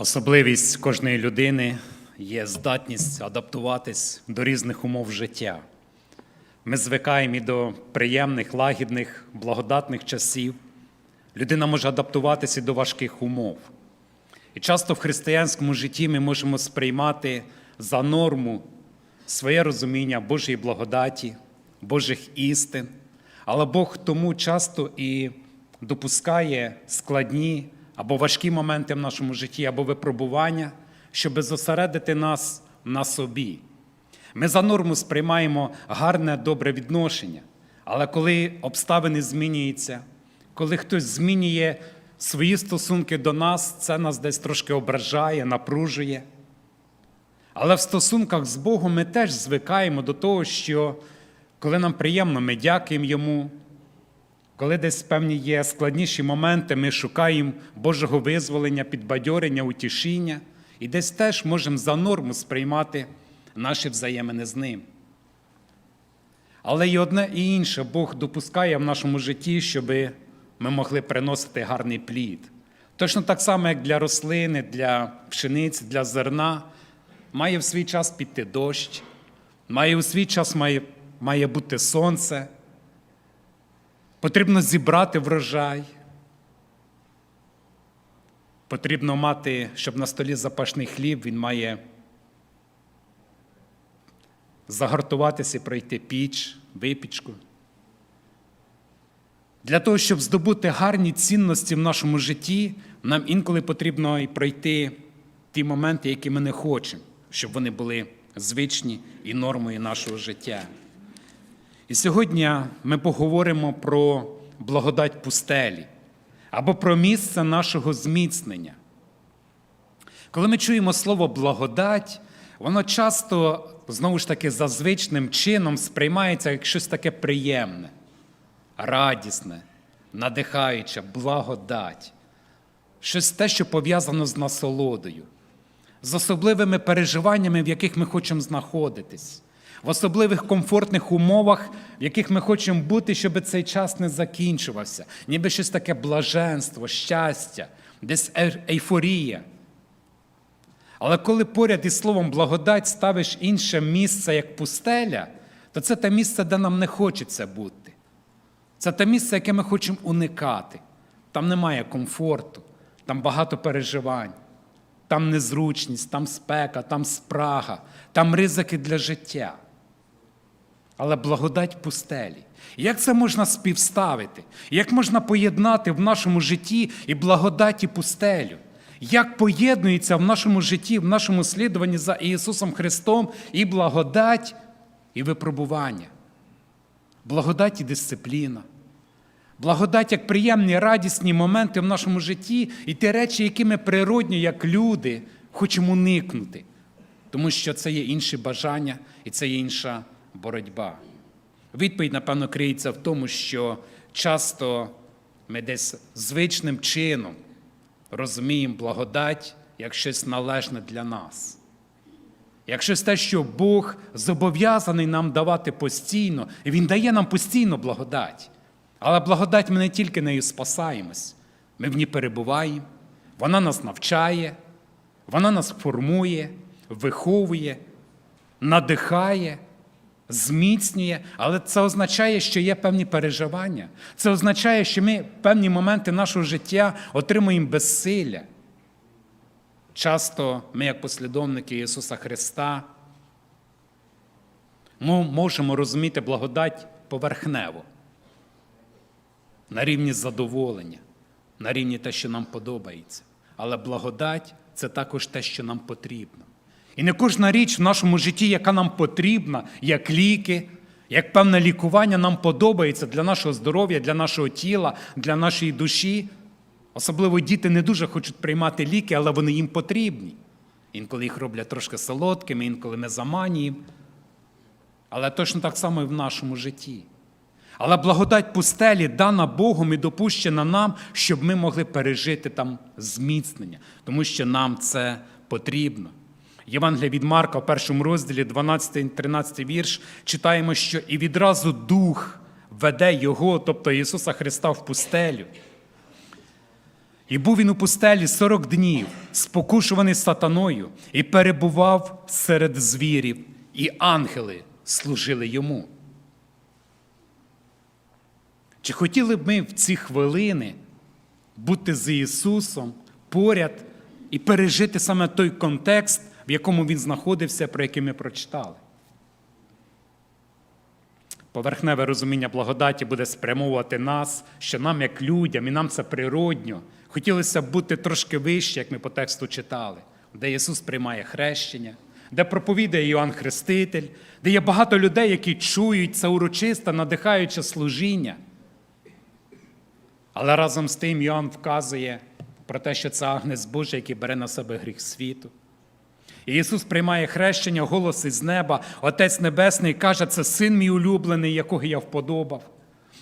Особливість кожної людини є здатність адаптуватись до різних умов життя. Ми звикаємо і до приємних, лагідних, благодатних часів. Людина може адаптуватися і до важких умов. І часто в християнському житті ми можемо сприймати за норму своє розуміння Божої благодаті, Божих істин, але Бог тому часто і допускає складні або важкі моменти в нашому житті, або випробування, щоб зосередити нас на собі. Ми за норму сприймаємо гарне, добре відношення, але коли обставини змінюються, коли хтось змінює свої стосунки до нас, це нас десь трошки ображає, напружує. Але в стосунках з Богом ми теж звикаємо до того, що коли нам приємно, ми дякуємо Йому. Коли десь певні є складніші моменти, ми шукаємо Божого визволення, підбадьорення, утішіння, і десь теж можемо за норму сприймати наші взаємини з ним. Але і одне і інше Бог допускає в нашому житті, щоб ми могли приносити гарний плід. Точно так само, як для рослини, для пшениці, для зерна, має в свій час піти дощ, має у свій час має, має бути сонце. Потрібно зібрати врожай. Потрібно мати, щоб на столі запашний хліб, він має загартуватися пройти піч, випічку. Для того, щоб здобути гарні цінності в нашому житті, нам інколи потрібно і пройти ті моменти, які ми не хочемо, щоб вони були звичні і нормою нашого життя. І сьогодні ми поговоримо про благодать пустелі або про місце нашого зміцнення. Коли ми чуємо слово благодать, воно часто, знову ж таки, за звичним чином сприймається як щось таке приємне, радісне, надихаюче, благодать, щось те, що пов'язано з насолодою, з особливими переживаннями, в яких ми хочемо знаходитись в особливих комфортних умовах, в яких ми хочемо бути, щоб цей час не закінчувався, ніби щось таке блаженство, щастя, десь ейфорія. Але коли поряд із словом благодать ставиш інше місце, як пустеля, то це те місце, де нам не хочеться бути. Це те місце, яке ми хочемо уникати. Там немає комфорту, там багато переживань, там незручність, там спека, там спрага, там ризики для життя але благодать пустелі. Як це можна співставити? Як можна поєднати в нашому житті і благодать і пустелю? Як поєднується в нашому житті, в нашому слідуванні за Ісусом Христом і благодать, і випробування? Благодать і дисципліна. Благодать як приємні, радісні моменти в нашому житті і ті речі, які ми природні, як люди, хочемо уникнути. Тому що це є інші бажання і це є інша боротьба. Відповідь, напевно, криється в тому, що часто ми десь звичним чином розуміємо благодать як щось належне для нас. Як щось те, що Бог зобов'язаний нам давати постійно, і Він дає нам постійно благодать. Але благодать ми не тільки нею спасаємось, ми в ній перебуваємо, вона нас навчає, вона нас формує, виховує, надихає зміцнює, але це означає, що є певні переживання. Це означає, що ми певні моменти нашого життя отримуємо безсилля. Часто ми, як послідовники Ісуса Христа, ми можемо розуміти благодать поверхнево, на рівні задоволення, на рівні те, що нам подобається. Але благодать це також те, що нам потрібно. І не кожна річ в нашому житті, яка нам потрібна, як ліки, як певне лікування, нам подобається для нашого здоров'я, для нашого тіла, для нашої душі. Особливо діти не дуже хочуть приймати ліки, але вони їм потрібні. Інколи їх роблять трошки солодкими, інколи ми заманюємо. Але точно так само і в нашому житті. Але благодать пустелі дана Богом і допущена нам, щоб ми могли пережити там зміцнення, тому що нам це потрібно. Євангелія від Марка в першому розділі, 12-13 вірш, читаємо, що і відразу Дух веде Його, тобто Ісуса Христа, в пустелю. І був він у пустелі 40 днів, спокушуваний сатаною, і перебував серед звірів, і ангели служили йому. Чи хотіли б ми в ці хвилини бути з Ісусом поряд і пережити саме той контекст, в якому Він знаходився, про який ми прочитали? Поверхневе розуміння благодаті буде спрямовувати нас, що нам, як людям, і нам це природньо. Хотілося б бути трошки вище, як ми по тексту читали, де Ісус приймає хрещення, де проповідає Іоанн Хреститель, де є багато людей, які чують це урочисте, надихаюче служіння. Але разом з тим Йоанн вказує про те, що це агнець Божий, який бере на себе гріх світу. І Ісус приймає хрещення, голос із неба, Отець Небесний каже, це син мій улюблений, якого я вподобав.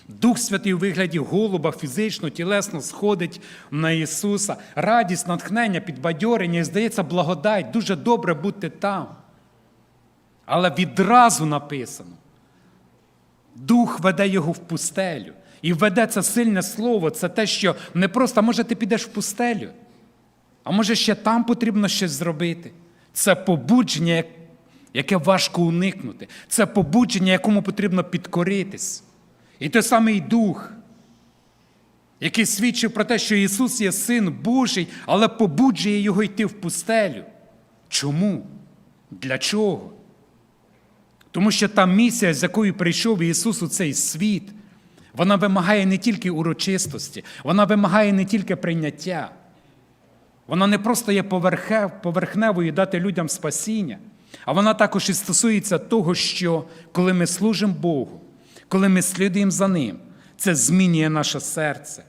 Дух Святий у вигляді голуба фізично, тілесно сходить на Ісуса. Радість, натхнення, підбадьорення, і здається, благодать, дуже добре бути там. Але відразу написано: Дух веде його в пустелю. І веде це сильне слово, це те, що не просто, може, ти підеш в пустелю, а може, ще там потрібно щось зробити. Це побудження, яке важко уникнути. Це побудження, якому потрібно підкоритись. І той самий Дух, який свідчив про те, що Ісус є Син Божий, але побуджує його йти в пустелю. Чому? Для чого? Тому що та місія, з якою прийшов Ісус у цей світ, вона вимагає не тільки урочистості, вона вимагає не тільки прийняття. Вона не просто є поверхневою дати людям спасіння, а вона також і стосується того, що коли ми служимо Богу, коли ми слідуємо за Ним, це змінює наше серце.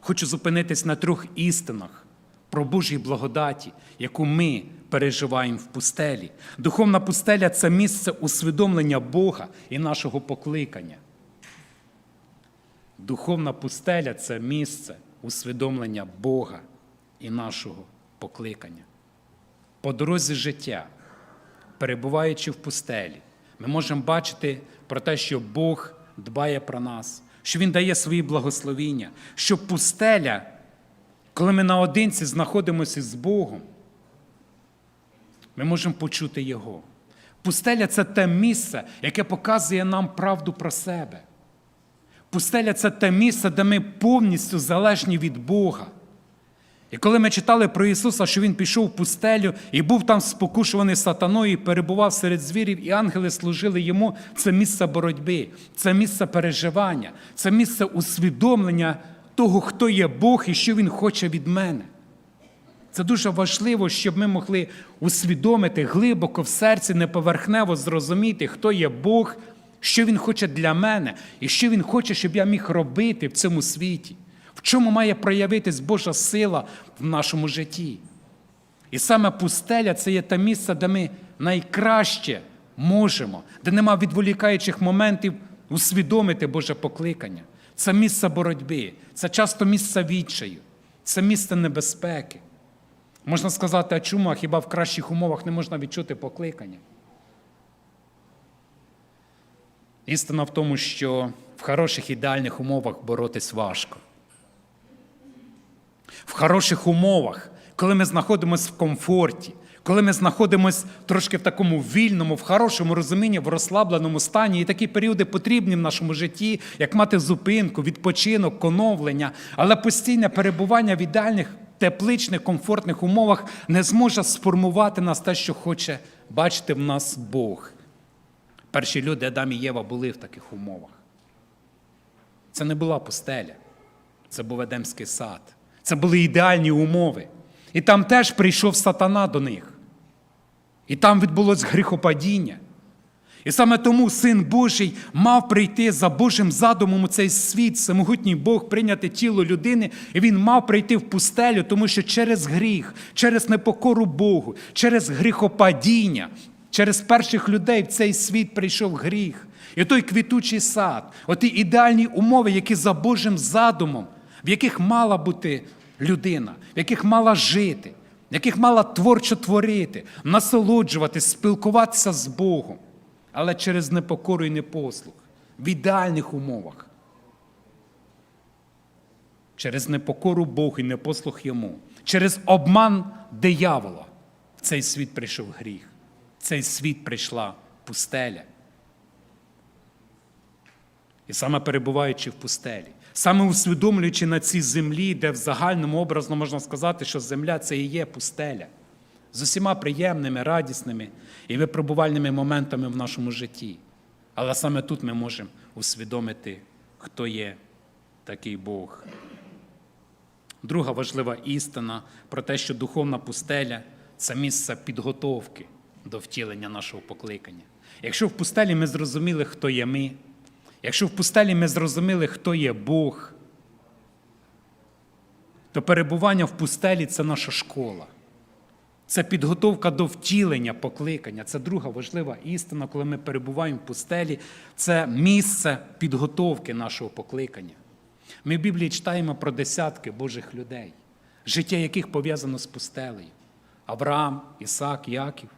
Хочу зупинитись на трьох істинах про Божій благодаті, яку ми переживаємо в пустелі. Духовна пустеля це місце усвідомлення Бога і нашого покликання. Духовна пустеля це місце усвідомлення Бога і нашого покликання. По дорозі життя, перебуваючи в пустелі, ми можемо бачити про те, що Бог дбає про нас, що Він дає свої благословіння, що пустеля, коли ми наодинці знаходимося з Богом, ми можемо почути Його. Пустеля це те місце, яке показує нам правду про себе. Пустеля це те місце, де ми повністю залежні від Бога. І коли ми читали про Ісуса, що Він пішов в пустелю і був там спокушуваний сатаною, і перебував серед звірів, і ангели служили йому, це місце боротьби, це місце переживання, це місце усвідомлення того, хто є Бог і що Він хоче від мене. Це дуже важливо, щоб ми могли усвідомити глибоко в серці, неповерхнево зрозуміти, хто є Бог, що Він хоче для мене, і що Він хоче, щоб я міг робити в цьому світі. В чому має проявитись Божа сила в нашому житті? І саме пустеля це є те місце, де ми найкраще можемо, де нема відволікаючих моментів усвідомити Боже покликання. Це місце боротьби, це часто місце відчаю, це місце небезпеки. Можна сказати, а чому, а хіба в кращих умовах не можна відчути покликання? Істина в тому, що в хороших ідеальних умовах боротись важко. В хороших умовах, коли ми знаходимося в комфорті, коли ми знаходимося трошки в такому вільному, в хорошому розумінні, в розслабленому стані, і такі періоди потрібні в нашому житті, як мати зупинку, відпочинок, коновлення, але постійне перебування в ідеальних, тепличних, комфортних умовах не зможе сформувати нас те, що хоче бачити в нас Бог. Перші люди, Адам і Єва, були в таких умовах. Це не була пустеля, це був Едемський сад. Це були ідеальні умови. І там теж прийшов сатана до них. І там відбулось гріхопадіння. І саме тому Син Божий мав прийти за Божим задумом у цей світ, всемогутній Бог прийняти тіло людини, і він мав прийти в пустелю, тому що через гріх, через непокору Богу, через гріхопадіння, через перших людей в цей світ прийшов гріх. І той квітучий сад, оті ідеальні умови, які за Божим задумом в яких мала бути людина, в яких мала жити, в яких мала творчо творити, насолоджуватись, спілкуватися з Богом, але через непокору і непослух, в ідеальних умовах. через непокору Богу і непослух йому, через обман диявола в цей світ прийшов гріх, в цей світ прийшла пустеля. І саме перебуваючи в пустелі, саме усвідомлюючи на цій землі, де в загальному образно можна сказати, що земля це і є пустеля, з усіма приємними, радісними і випробувальними моментами в нашому житті. Але саме тут ми можемо усвідомити, хто є такий Бог. Друга важлива істина про те, що духовна пустеля це місце підготовки до втілення нашого покликання. Якщо в пустелі ми зрозуміли, хто є ми, якщо в пустелі ми зрозуміли, хто є Бог, то перебування в пустелі це наша школа. Це підготовка до втілення покликання. Це друга важлива істина, коли ми перебуваємо в пустелі. Це місце підготовки нашого покликання. Ми в Біблії читаємо про десятки Божих людей, життя яких пов'язано з пустелею. Авраам, Ісак, Яків.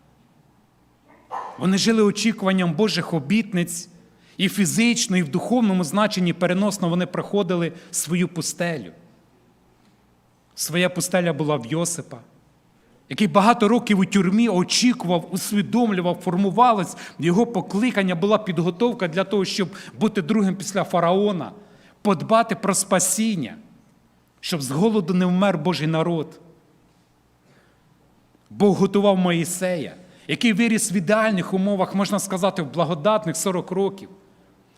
Вони жили очікуванням Божих обітниць і фізично, і в духовному значенні переносно вони проходили свою пустелю. Своя пустеля була в Йосипа, який багато років у тюрмі очікував, усвідомлював, формувалось його покликання, була підготовка для того, щоб бути другим після фараона, подбати про спасіння, щоб з голоду не вмер Божий народ. Бог готував Моїсея, який виріс в ідеальних умовах, можна сказати, в благодатних 40 років,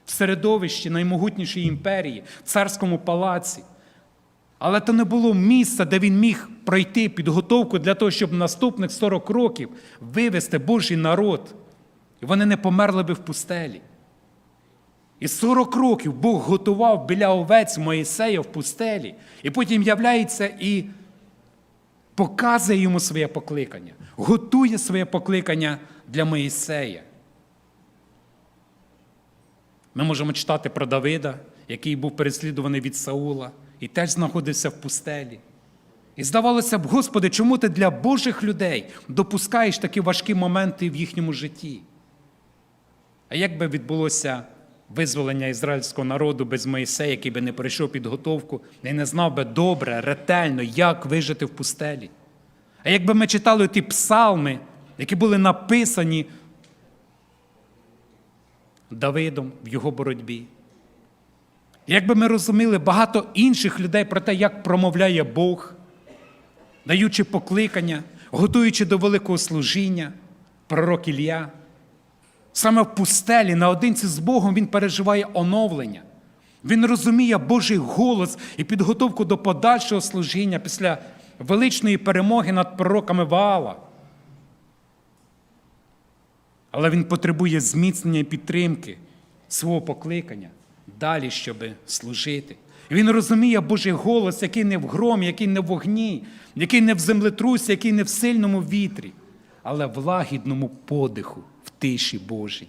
в середовищі наймогутнішої імперії, в царському палаці. Але то не було місця, де він міг пройти підготовку для того, щоб наступних 40 років вивести Божий народ. І вони не померли би в пустелі. І 40 років Бог готував біля овець Моїсея в пустелі, і потім являється і показує йому своє покликання, готує своє покликання для Моїсея. Ми можемо читати про Давида, який був переслідуваний від Саула і теж знаходився в пустелі. І здавалося б, Господи, чому ти для Божих людей допускаєш такі важкі моменти в їхньому житті? А як би відбулося визволення ізраїльського народу без Моїсея, який би не пройшов підготовку і не знав би добре, ретельно, як вижити в пустелі? А якби ми читали ті псалми, які були написані Давидом в його боротьбі? Якби ми розуміли багато інших людей про те, як промовляє Бог, даючи покликання, готуючи до великого служіння, пророк Ілля, саме в пустелі наодинці з Богом він переживає оновлення. Він розуміє Божий голос і підготовку до подальшого служіння після величної перемоги над пророками Ваала. Але він потребує зміцнення і підтримки свого покликання далі, щоб служити. Він розуміє Божий голос, який не в громі, який не в вогні, який не в землетрусі, який не в сильному вітрі, але в лагідному подиху, в тиші Божій.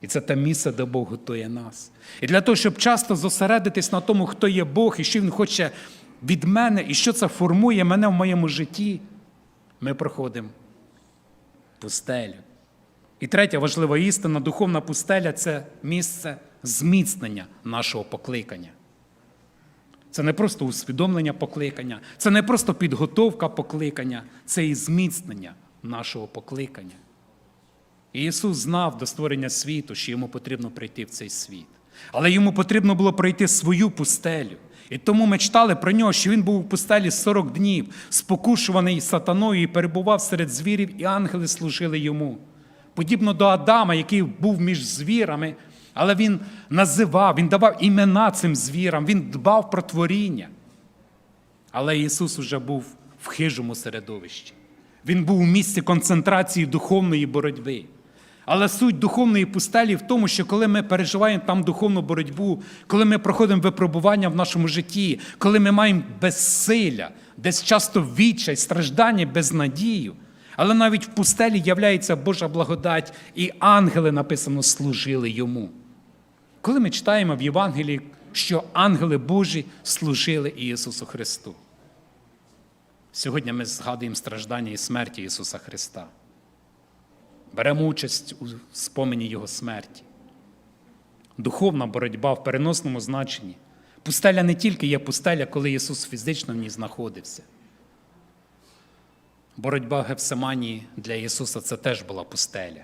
І це те місце, де Бог готує нас. І для того, щоб часто зосередитись на тому, хто є Бог і що Він хоче від мене, і що це формує мене в моєму житті, ми проходимо пустелю. І третя важлива істина, духовна пустеля це місце зміцнення нашого покликання. Це не просто усвідомлення покликання, це не просто підготовка покликання, це і зміцнення нашого покликання. І Ісус знав до створення світу, що йому потрібно прийти в цей світ. Але йому потрібно було пройти свою пустелю. І тому ми читали про нього, що він був у пустелі 40 днів, спокушуваний сатаною і перебував серед звірів, і ангели служили йому. Подібно до Адама, який був між звірами, але він називав, він давав імена цим звірам, він дбав про творіння. Але Ісус уже був в хижому середовищі. Він був у місці концентрації духовної боротьби. Але суть духовної пустелі в тому, що коли ми переживаємо там духовну боротьбу, коли ми проходимо випробування в нашому житті, коли ми маємо безсилля, десь часто відчай, страждання, безнадію, але навіть в пустелі являється Божа благодать, і ангели написано служили йому. Коли ми читаємо в Євангелії, що ангели Божі служили Ісусу Христу. Сьогодні ми згадуємо страждання і смерті Ісуса Христа. Беремо участь у спомені Його смерті. Духовна боротьба в переносному значенні Пустеля не тільки є пустеля, коли Ісус фізично в ній знаходився. Боротьба Гефсиманії для Ісуса це теж була пустеля.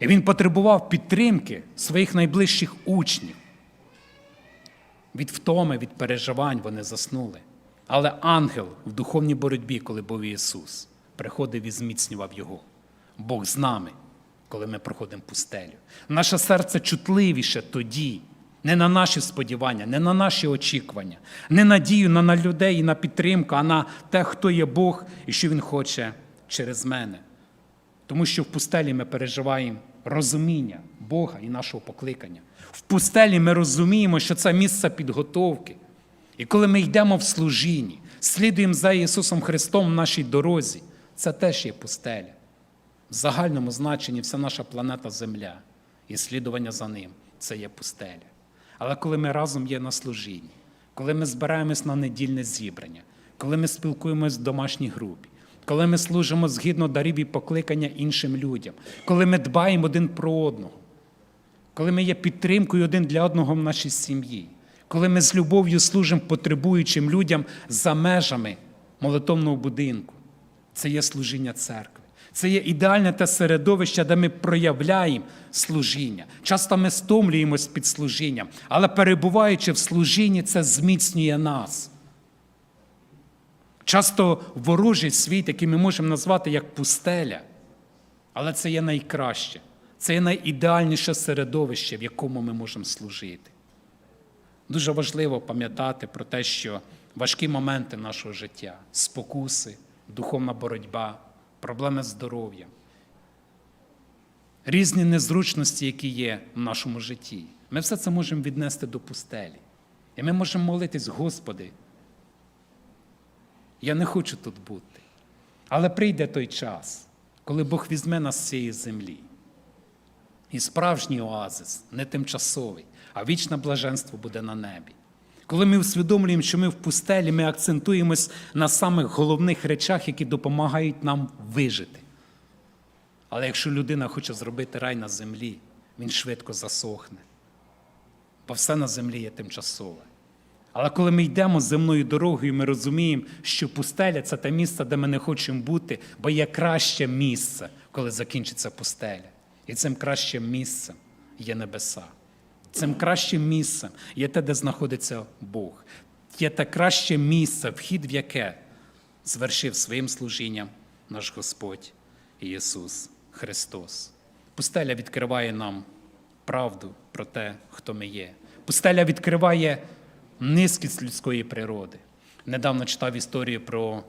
І Він потребував підтримки своїх найближчих учнів. Від втоми, від переживань вони заснули. Але ангел в духовній боротьбі, коли був Ісус, приходив і зміцнював Його. Бог з нами, коли ми проходимо пустелю. Наше серце чутливіше тоді, не на наші сподівання, не на наші очікування, не надію на, на людей і на підтримку, а на те, хто є Бог і що Він хоче через мене. Тому що в пустелі ми переживаємо розуміння Бога і нашого покликання. В пустелі ми розуміємо, що це місце підготовки. І коли ми йдемо в служінні, слідуємо за Ісусом Христом в нашій дорозі, це теж є пустеля. В загальному значенні вся наша планета Земля і слідування за ним це є пустеля. Але коли ми разом є на служінні, коли ми збираємось на недільне зібрання, коли ми спілкуємось в домашній групі, коли ми служимо згідно дарів і покликання іншим людям, коли ми дбаємо один про одного, коли ми є підтримкою один для одного в нашій сім'ї, коли ми з любов'ю служимо потребуючим людям за межами молитовного будинку, це є служіння церкви. Це є ідеальне те середовище, де ми проявляємо служіння. Часто ми стомлюємось під служінням, але перебуваючи в служінні, це зміцнює нас. Часто ворожий світ, який ми можемо назвати як пустеля, але це є найкраще, це є найідеальніше середовище, в якому ми можемо служити. Дуже важливо пам'ятати про те, що важкі моменти нашого життя, спокуси, духовна боротьба, проблеми з здоров'ям, різні незручності, які є в нашому житті, ми все це можемо віднести до пустелі. І ми можемо молитись, Господи, я не хочу тут бути. Але прийде той час, коли Бог візьме нас з цієї землі. І справжній оазис не тимчасовий, а вічне блаженство буде на небі. Коли ми усвідомлюємо, що ми в пустелі, ми акцентуємось на самих головних речах, які допомагають нам вижити. Але якщо людина хоче зробити рай на землі, він швидко засохне. Бо все на землі є тимчасове. Але коли ми йдемо земною дорогою, ми розуміємо, що пустеля це те місце, де ми не хочемо бути, бо є краще місце, коли закінчиться пустеля. І цим кращим місцем є небеса. Цим кращим місцем є те, де знаходиться Бог. Є те краще місце, вхід в яке звершив своїм служінням наш Господь Ісус Христос. Пустеля відкриває нам правду про те, хто ми є. Пустеля відкриває низькість людської природи. Недавно читав історію про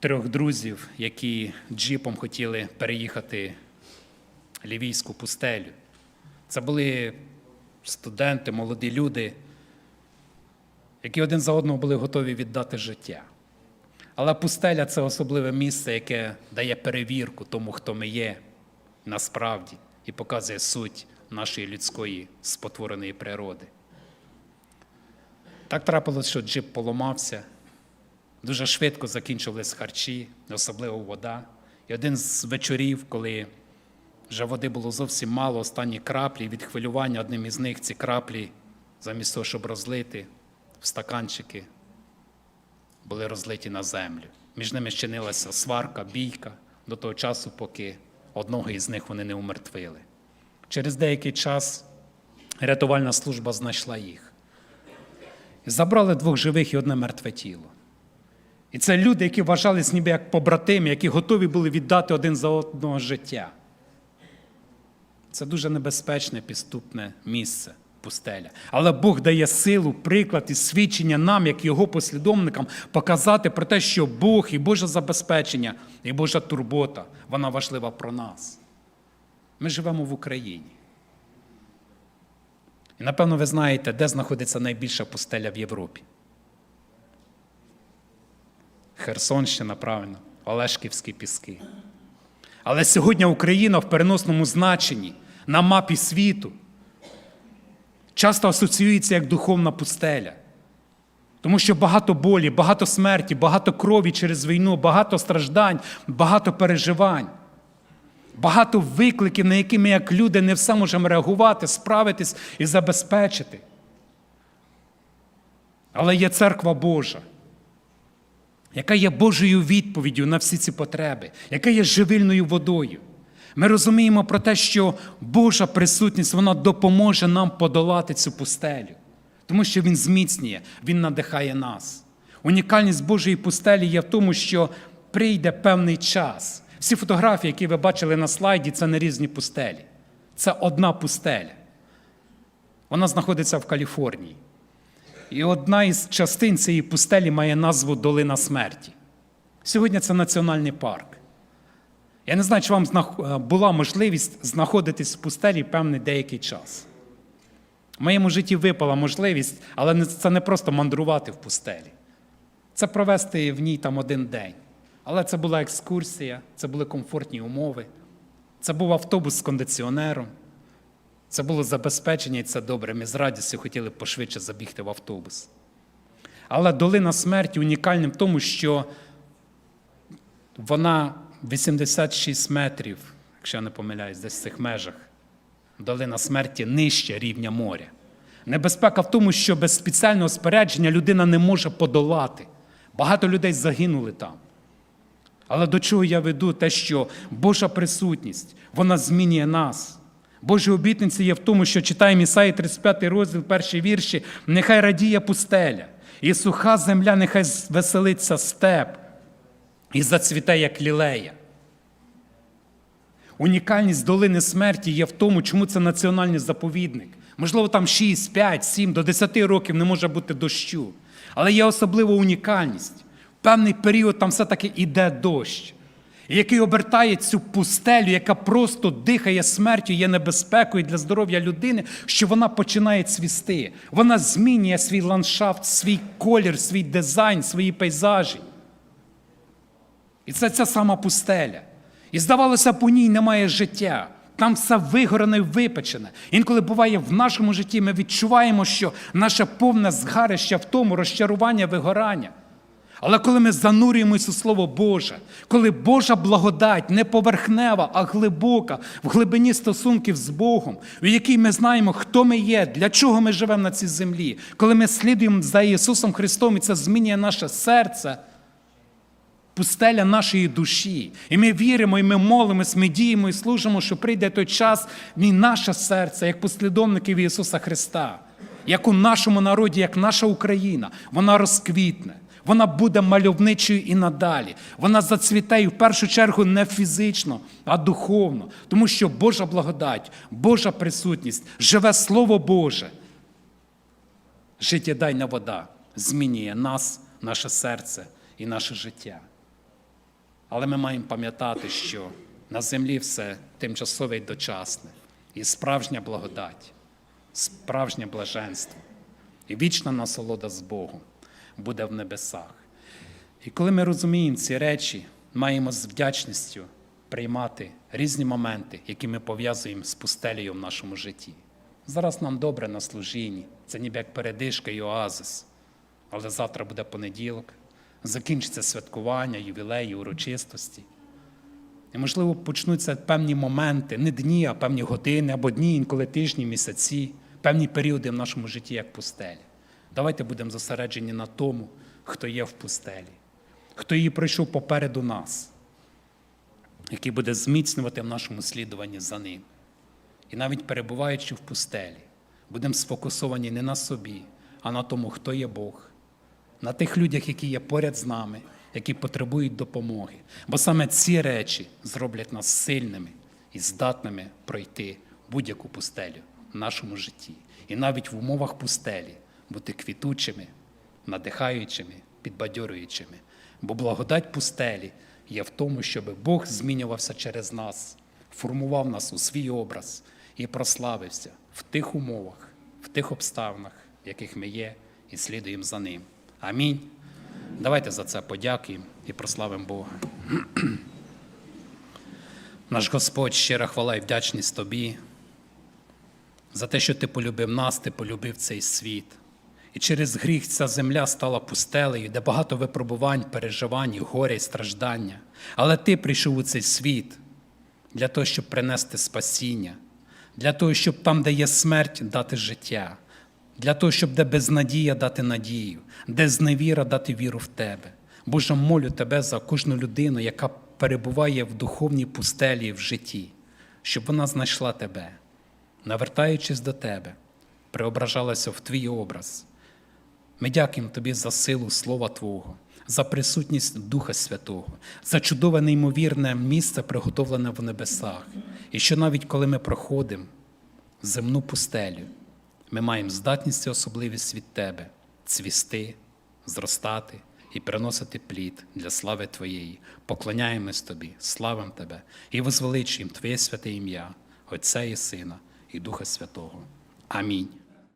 трьох друзів, які джипом хотіли переїхати лівійську пустелю. Це були студенти, молоді люди, які один за одного були готові віддати життя. Але пустеля це особливе місце, яке дає перевірку тому, хто ми є насправді, і показує суть нашої людської спотвореної природи. Так трапилось, що джип поламався, дуже швидко закінчились харчі, особливо вода. І один з вечорів, коли вже води було зовсім мало, останні краплі від хвилювання одним із них ці краплі, замість того, щоб розлити в стаканчики, були розлиті на землю. Між ними щинилася сварка, бійка до того часу, поки одного із них вони не умертвили. Через деякий час рятувальна служба знайшла їх. І забрали двох живих і одне мертве тіло. І це люди, які вважались ніби як побратими, які готові були віддати один за одного життя. Це дуже небезпечне підступне місце, пустеля. Але Бог дає силу, приклад і свідчення нам, як його послідовникам, показати про те, що Бог і Боже забезпечення, і Божа турбота, вона важлива про нас. Ми живемо в Україні. І напевно, ви знаєте, де знаходиться найбільша пустеля в Європі. Херсонщина, правильно, Олешківські піски. Але сьогодні Україна в переносному значенні на мапі світу часто асоціюється як духовна пустеля. Тому що багато болі, багато смерті, багато крові через війну, багато страждань, багато переживань, багато викликів, на які ми, як люди, не все можемо реагувати, справитись і забезпечити. Але є церква Божа, яка є Божою відповіддю на всі ці потреби, яка є живильною водою. Ми розуміємо про те, що Божа присутність вона допоможе нам подолати цю пустелю, тому що Він зміцнює, Він надихає нас. Унікальність Божої пустелі є в тому, що прийде певний час. Всі фотографії, які ви бачили на слайді, це не різні пустелі. Це одна пустеля. Вона знаходиться в Каліфорнії. І одна із частин цієї пустелі має назву Долина смерті. Сьогодні це національний парк. Я не знаю, чи вам була можливість знаходитись в пустелі певний деякий час. В моєму житті випала можливість, але це не просто мандрувати в пустелі. Це провести в ній там один день. Але це була екскурсія, це були комфортні умови, це був автобус з кондиціонером, це було забезпечення, і це добре. Ми з радістю хотіли пошвидше забігти в автобус. Але долина смерті унікальна в тому, що вона 86 метрів, якщо я не помиляюсь, десь в цих межах. Долина смерті нижче рівня моря. Небезпека в тому, що без спеціального спорядження людина не може подолати. Багато людей загинули там. Але до чого я веду? Те, що Божа присутність, вона змінює нас. Божі обітниці є в тому, що читаємо Ісаї 35 розділ, перші вірші, нехай радіє пустеля, і суха земля, нехай веселиться степ, і зацвіте, як лілея. Унікальність долини смерті є в тому, чому це національний заповідник. Можливо, там 6, 5, 7, до 10 років не може бути дощу. Але є особлива унікальність. В певний період там все-таки іде дощ, який обертає цю пустелю, яка просто дихає смертю, є небезпекою для здоров'я людини, що вона починає цвісти. Вона змінює свій ландшафт, свій колір, свій дизайн, свої пейзажі. І це ця сама пустеля. І здавалося, у ній немає життя. Там все вигорене і випечене. Інколи буває в нашому житті, ми відчуваємо, що наше повне згарище в тому розчарування, вигорання. Але коли ми занурюємося у Слово Боже, коли Божа благодать не поверхнева, а глибока, в глибині стосунків з Богом, в якій ми знаємо, хто ми є, для чого ми живемо на цій землі, коли ми слідуємо за Ісусом Христом, і це змінює наше серце, пустеля нашої душі. І ми віримо, і ми молимось, ми діємо і служимо, що прийде той час, і наше серце, як послідовників Ісуса Христа, як у нашому народі, як наша Україна, вона розквітне. Вона буде мальовничою і надалі. Вона зацвіте і в першу чергу не фізично, а духовно. Тому що Божа благодать, Божа присутність, живе Слово Боже. Життєдайна вода змінює нас, наше серце і наше життя. Але ми маємо пам'ятати, що на землі все тимчасове й дочасне, і справжня благодать, справжнє блаженство, і вічна насолода з Богом буде в небесах. І коли ми розуміємо ці речі, маємо з вдячністю приймати різні моменти, які ми пов'язуємо з пустелею в нашому житті. Зараз нам добре на служінні, це ніби як передишка і оазис. Але завтра буде понеділок, закінчиться святкування, ювілеї, урочистості. І, можливо, почнуться певні моменти, не дні, а певні години, або дні, інколи тижні, місяці, певні періоди в нашому житті, як пустелі. Давайте будемо зосереджені на тому, хто є в пустелі, хто її пройшов попереду нас, який буде зміцнювати в нашому слідуванні за ним. І навіть перебуваючи в пустелі, будемо сфокусовані не на собі, а на тому, хто є Бог, на тих людях, які є поряд з нами, які потребують допомоги. Бо саме ці речі зроблять нас сильними і здатними пройти будь-яку пустелю в нашому житті. І навіть в умовах пустелі бути квітучими, надихаючими, підбадьорюючими. Бо благодать пустелі є в тому, щоб Бог змінювався через нас, формував нас у свій образ і прославився в тих умовах, в тих обставинах, в яких ми є, і слідуємо за ним. Амінь. Давайте за це подякуємо і прославимо Бога. Наш Господь, щира хвала і вдячність Тобі за те, що Ти полюбив нас, Ти полюбив цей світ. І через гріх ця земля стала пустелею, де багато випробувань, переживань, горя і страждання. Але Ти прийшов у цей світ для того, щоб принести спасіння, для того, щоб там, де є смерть, дати життя, для того, щоб де безнадія дати надію, де зневіра дати віру в тебе. Боже, молю тебе за кожну людину, яка перебуває в духовній пустелі в житті, щоб вона знайшла тебе, навертаючись до тебе, преображалася в твій образ. Ми дякуємо тобі за силу Слова Твого, за присутність Духа Святого, за чудове неймовірне місце, приготовлене в небесах. І що навіть коли ми проходимо земну пустелю, ми маємо здатність і особливість від Тебе цвісти, зростати і приносити плід для слави Твоєї. Поклоняємось Тобі, славам Тебе і возвеличуємо Твоє святе ім'я, Отця і Сина і Духа Святого. Амінь.